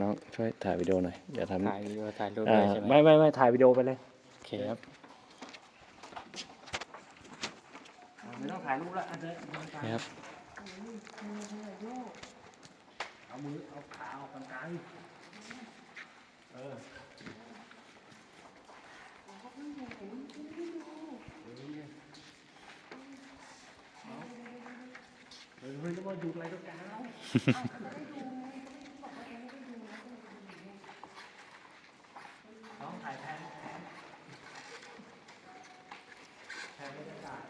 น้องช่วยถ่ายวิดีโอหน่อยอย่าทำถ่ายวิดีโอถ่ายรูปอ่าเลยใช่ไหมไม่ไม่ไม่ถ่ายวิดีโอไปเลยโอเคครับไม่ต้องถ่ายรูปแล้วเดินโอเคครับเอามือเอาขาออกกลางกายเออเฮ้ยเฮ้ยแล้วมาดูอะไรต้องการแล้วน้องถ่ายแทนแทนแทนบรรยากาศ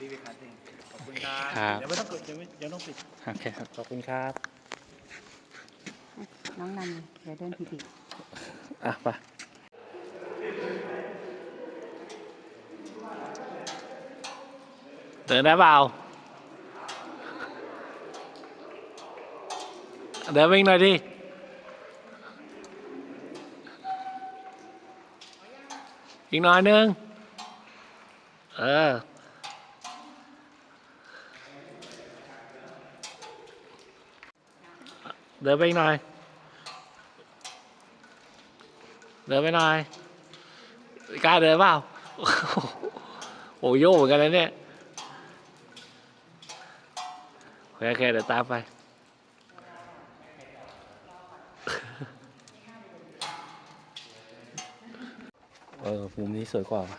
เดี๋ยวพี่ไปคัดเองขอบคุณครับครับเดี๋ยวไม่ต้องกดเดี๋ยวไม่เดี๋ยวต้องปิด โอเคครับ ขอบคุณครับ น้องนำเดี๋ยวเดินผิดอีก อะไปเดินได้เปล่าเดินวิ่งหน่อยดิ อีกหน่อยนึง เออ เดินไปอีกหน่อย เดินไปหน่อยกล้าเดินเปล่าโอ้โหโยกเหมือนกันนะเนี่ยโอเคโอเคเดี๋ยวตามไป เออมุมนี้สวยกว่าว่ะ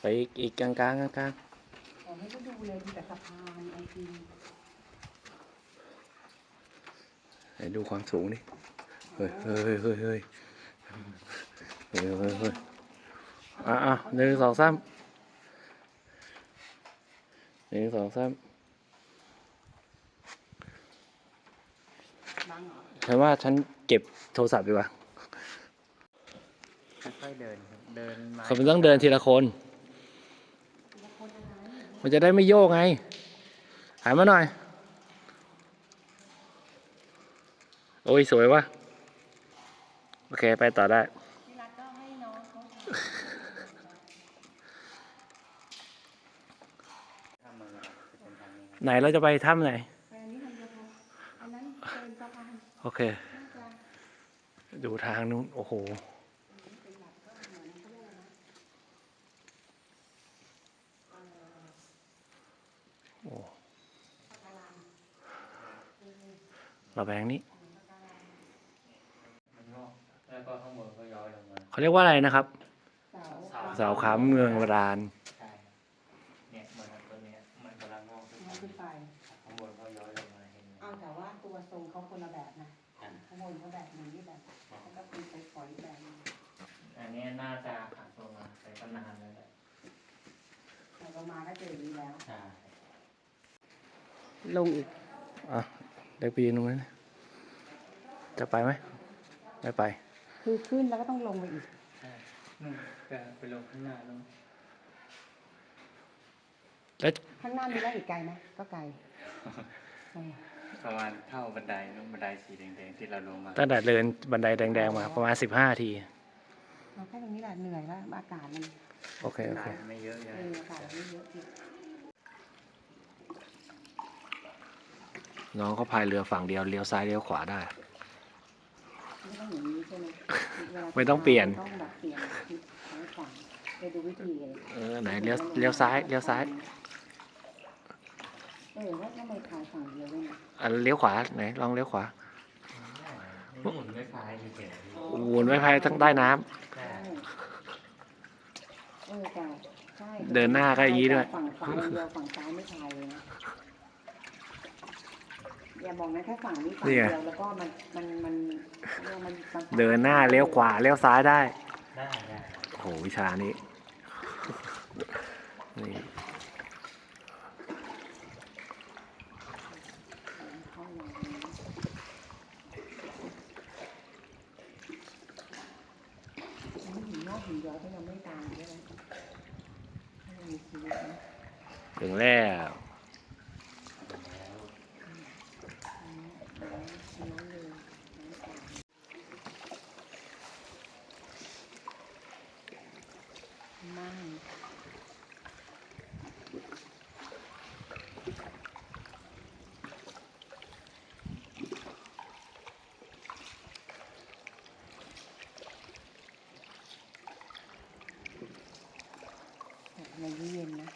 ไปอีกอีกกลางกลางกลางกลางขอให้เขาดูเลยมีแต่สะพานไอจี ไหนดูความสูงดิเฮ้ยเฮ้ยเฮ้ยเฮ้ยเฮ้ยเฮ้ยเฮ้ยอะอะหนึ่งสองสามหนึ่งสองสามบังเหรอฉันว่าฉันเก็บโทรศัพท์ดีกว่าค่อยๆเดินครับเดินมาเขาต้องเดินทีละคน มันจะได้ไม่โยกไงหันมาหน่อย โอ้ยสวยวะโอเคไปต่อได้ไหนเราจะไปถ้ำไหนโอเค ดูทางนู้น โอ้โหเป็นหลักก็เหมือนเขาเรียกอะไรนะโอ้ราแบงนี้ แล้วก็ข้างบนก็ย้อยลงมาเขาเรียกว่าอะไรนะครับ เสาเสาค้ำเมืองโบราณ ใช่ครับเนี่ยเหมือนกับตัวเนี้ยมันกำลังงอกขึ้นน้องขึ้นไป ข้างบนก็ย้อยลงมาเห็นไหมเอาแต่ว่าตัวทรงเขาคนละแบบนะอะข้างบนเขาแบบหนึ่งนี่แบบ แล้วก็เป็นไปปล่อยแบบหนึงอันนี้น่าจะผ่านตัวมาไปก็นานแล้วแหละแต่เรามาก็เจออย่างนี้แล้ว ใช่ลงอีกอะเด็กปีนตรงนั้นจะไปไหมไม่ไป คือขึ้นแล้วก็ต้องลงไปอีกใช่นู่นก็ไปลงข้างหน้าลงแล้วข้างหน้ามีแล้วอีกไกลไหมก็ไกลเออประมาณเท่าบันไดนู่นบันไดสีแดงๆที่เราลงมาตั้งแต่เดินบันไดแดงๆมาประมาณสิบห้าทีเอาแค่ตรงนี้แหละเหนื่อยแล้วอากาศมันโอเคโอเคไม่เยอะใช่เอไหมออากาศมันไม่เยอะจริงน้องเขาพายเรือฝั่งเดียวเลี้ยวซ้ายเลี้ยวขวาได้ ไม่ต้องอย่างนี้ใช่ไหมวลาไม่ต้องเปลี่ยน ต้องแบบเปลี่ยนทิศซ้ายขวาไปดูวิธีเลยเออไหนเลี้ยวเลี้ยวซ้ายเลี้ยวซ้ายเออว่าทำไมขายฝั่งเดียวเลยนะอะเลี้ยวขวาไหนลองเลี้ยวขวานี่หมุนไม่พายเฉยวนไว้พายทั้งใต้น้ำๆใช่เออแต่ใช่เดินหน้าก็อย่างนี้ด้วย ฝั่งขวาอย่างเดียวฝั่งซ้ายไม่พายเลยนะ อย่ามองนะแค่ฝั่งนี้ฝั่งเดียวแล้วก็มันมันมันมันเดินหน้าเลี้ยวขวาเลี้ยวซ้ายได้โอ้โหวิชานี้นี่ถึงแล้ว ในนี้เย็นนะ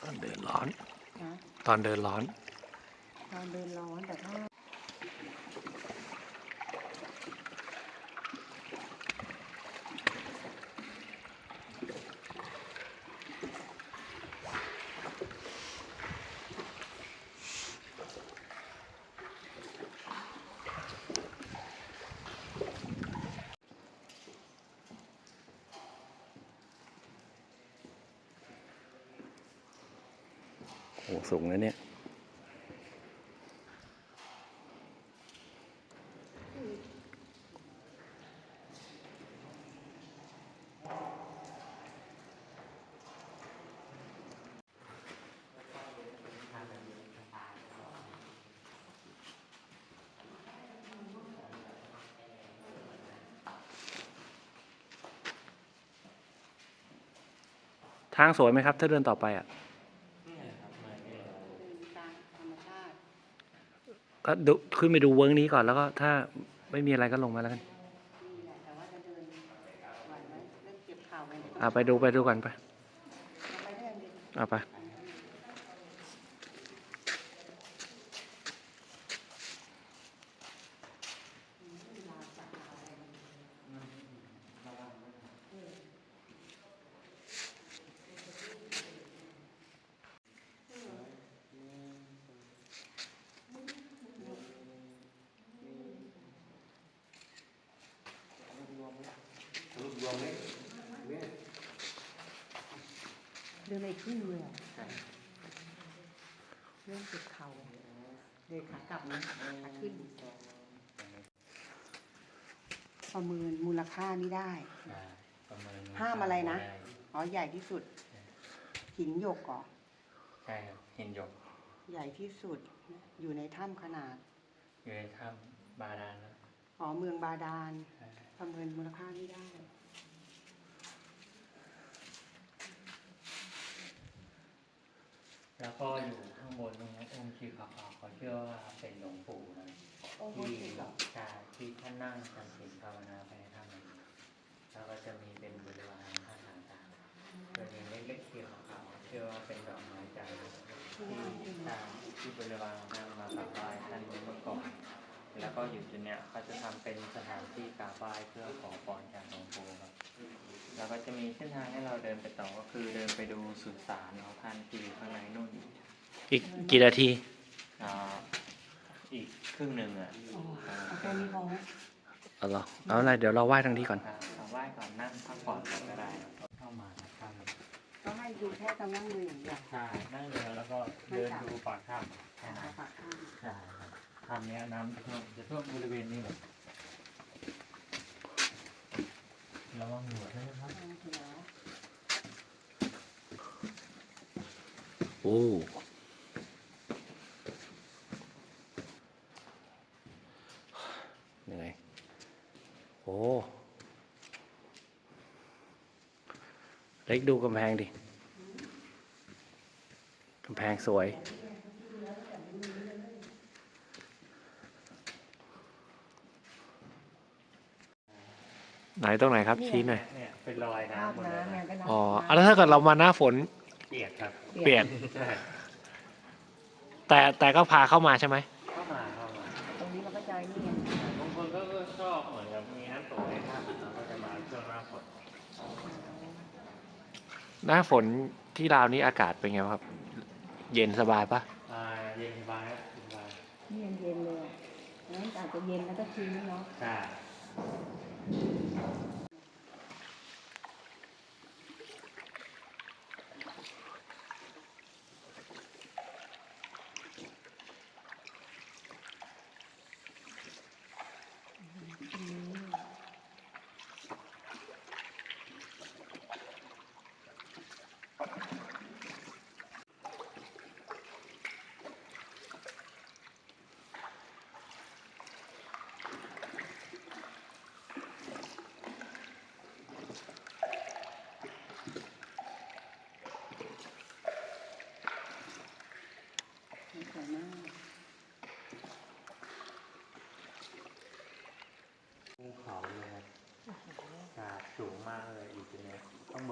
ตอนเดินร้อน นะตอนเดินร้อน ตอนเดินร้อนแต่ถ้า สูงนะเนี่ยทางสวยไหมครับ ถ้าเดินต่อไปอะ เนี่ยครับมาเนี่ย เป็นตามธรรมชาติ ก็ดูขึ้นไปดูเวิร์กนี้ก่อนแล้วก็ถ้าไม่มีอะไรก็ลงมาแล้วกันนี่แหละแต่ว่าจะเดินไหวไหมเริ่มเจ็บเข่าเลยอ่าไปดูไปดูกันไปไปได้ ยังดีเอาไปเดินไม่ขึ้นเลยอะเริ่มเจ็บเข่าเดินขากลับนะขาขึ้นประเมินมูลค่านี่ได้อ่าประเมินห้ามอะไรนะด้อ๋อใหญ่ที่สุด หินหยกก่อใช่ครับเห็นหยก ใหญ่ที่สุด อยู่ในถ้ำขนาด อยู่ในถ้ำบาดาลนะอ๋อเมืองบาดาลใช่ประเมินมูลค่านี่ได้ แล้วก็อยู่ข้างบนตรงนี้องค์ชีขาวๆเขาเชื่อว่าเป็นหลวงปู่นะอ้โหที่จริงเหรอใช่ที่ท่านนั่งจำศีลภาวนาไปในถ้ำนั้แล้วก็จะมีเป็นบริวารท่านต่างๆจะมีเล็กๆเกี่ยวกับเขาเชื่อว่าเป็นดอกไม้ใจที่ตามที่บริวารของท่านมากราบไหว้ท่านเมื่อก่อนแล้วก็อยู่จุดเนี้ยเขาจะทำเป็นสถานที่กราบไหว้เพื่อขอพรจากหลวงปู่ครับ แล้วก็จะมีเส้นทางให้เราเดินไปต่อก็คือเดินไปดูสุสานของท่านที่อยู่ข้างในนู่นอีกอีกกี่นาทีอ่าอีกครึ่งหนึ่งอะอ๋อเอาแค่นี้พอไหมเอาเหรอเอาอะไรเดี๋ยวเราไหว้ทางที่ก่อน อ่าเราไหว้ก่อนนั่งพักผ่อนก่อนก็ได้ครับเข้ามาครับ ก็ให้ดูแค่กำลังมืออย่างเดียวใช่นั่งเรือแล้วก็เดินดูปากถ้ำแค่เอานั้นปากข้าง ใช่ครับถ้ำเนี้ยน้ำจะท่วมจะท่วมบริเวณนี้หมด ระวังหัวด้วยนะครับ โอ้เหนื่อยโอ้เล็กดูกำแพงดิกำแพงสวย ไหนตรงไหนครับชี้หน่อยเนี่ยเป็นรอยภาพน้ำหมดเลยน้ำเนี่ยนะก็น้ำอ๋ออะแล้วถ้าเกิดเรามาหน้าฝนเปียกครับ เปียกใช่แต่แต่ก็พาเข้ามาใช่ไหมเข้ามาเข้ามาตรงนี้เราก็ใจนี่ไงบางคนก็ชอบเหมือนกับมีน้ำตกในถ้ำเราก็จะมาช่วงหน้าฝนหน้าฝนที่ลาวนี้อากาศเป็นไงครับ เย็นสบายปะอ่าเย็นสบายครับสบายนี่เย็นๆเลยอะงั้นอาจจะเย็นแล้วก็ชื้นเนาะ ใช่ 何?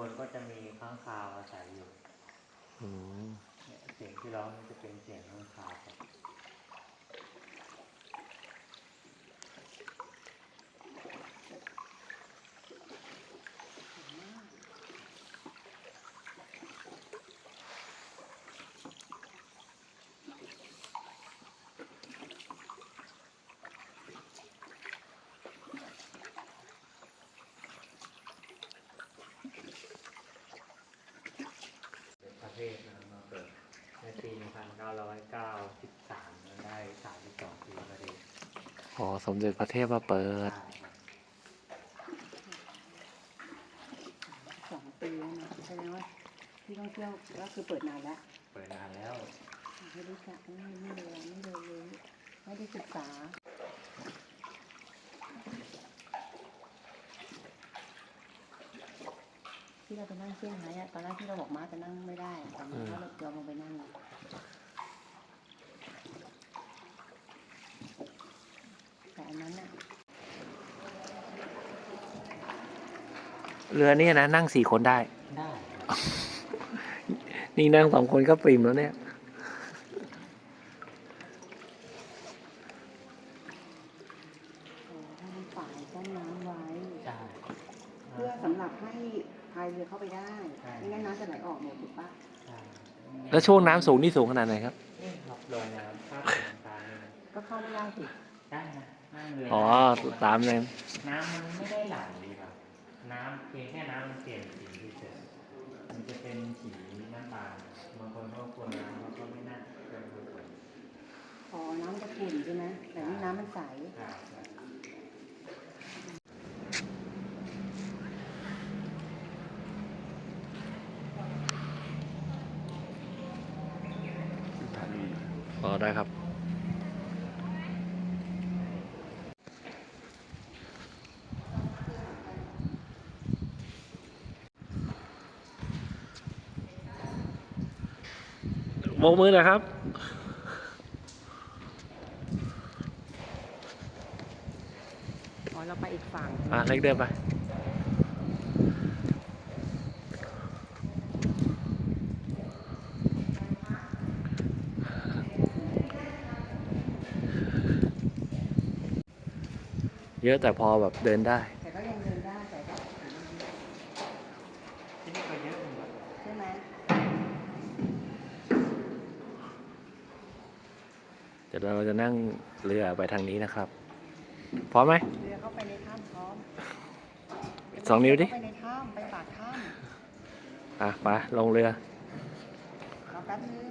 นก็จะมีข้างคาวอาศัยอยู่อืมเนี่ยเสียงที่ร้องนี่จะเป็นเสียงข้างคาวครับ เป็นประเทศนะครับมาเกิดในปี 1993แล้วได้32ปีพอดีอ๋อสมเด็จพระเทพมาเปิดใช่ครับสองปีแล้วนะแสดงว่าที่ท่องเที่ยวก็คือเปิดนานแล้วเปิดนานแล้ว ไม่รู้จักไม่ไม่รู้ไม่รู้รู้ไม่ได้ศึกษาที่เราไปนั่งเซี่ยงไฮ้อะตอนแรกที่เราบอกมาจะนั่งไม่ได้อะตอนนี้นเรายอมลงไปนั่งแต่อันนั้นอะ เรือเนี่ยนะนั่งสี่คนได้ ได้ นี่นั่งสองคนก็ปริมแล้วเนี่ยโอ้ถ้ามันฝ่ายกั้นน้ำไว้ ใช่เพื่อสำหรับให้พายเรือเข้าไปได้ไม่งั้นน้ำจะไหลออกหมดถูกปะใช่แล้วช่วงน้ำสูงนี่สูงขนาดไหนครับ นี่ครับลอยน้ำภาพสีน้ำตาลนี่นะก็เข้าไม่ได้สิได้นะนั่งเรืออ๋อ ตามเลยน้ำมันไม่ได้ไหลครับ น้ำเพียงแค่น้ำมันเปลี่ยนสีเฉยๆมันจะเป็นสีน้ำตาลบางคนก็กลัวน้ำเขาก็ไม่น่าเกินไปกว่าอ๋อน้ำจะขุ่นใช่ไหมแต่นี่น้ำมันใสใช่ใช่อ๋อได้ครับ โบกมือหนะครับ อ๋อเราไปอีกฝั่ง อะเล็กเดินไป เยอะแต่พอแบบเดินได้ แต่ก็ยังเดินได้แต่ก็ ที่นี่ก็เยอะเหมือนกัน ใช่ไหม เดี๋ยวเราจะนั่งเรือไปทางนี้นะครับ พร้อมไหมเรือเข้าไปในถ้ำพร้อมสองนิ้วดิเข้าไปในถ้ำไปปากถ้อะไปลงเรือำเอาแป๊บนึง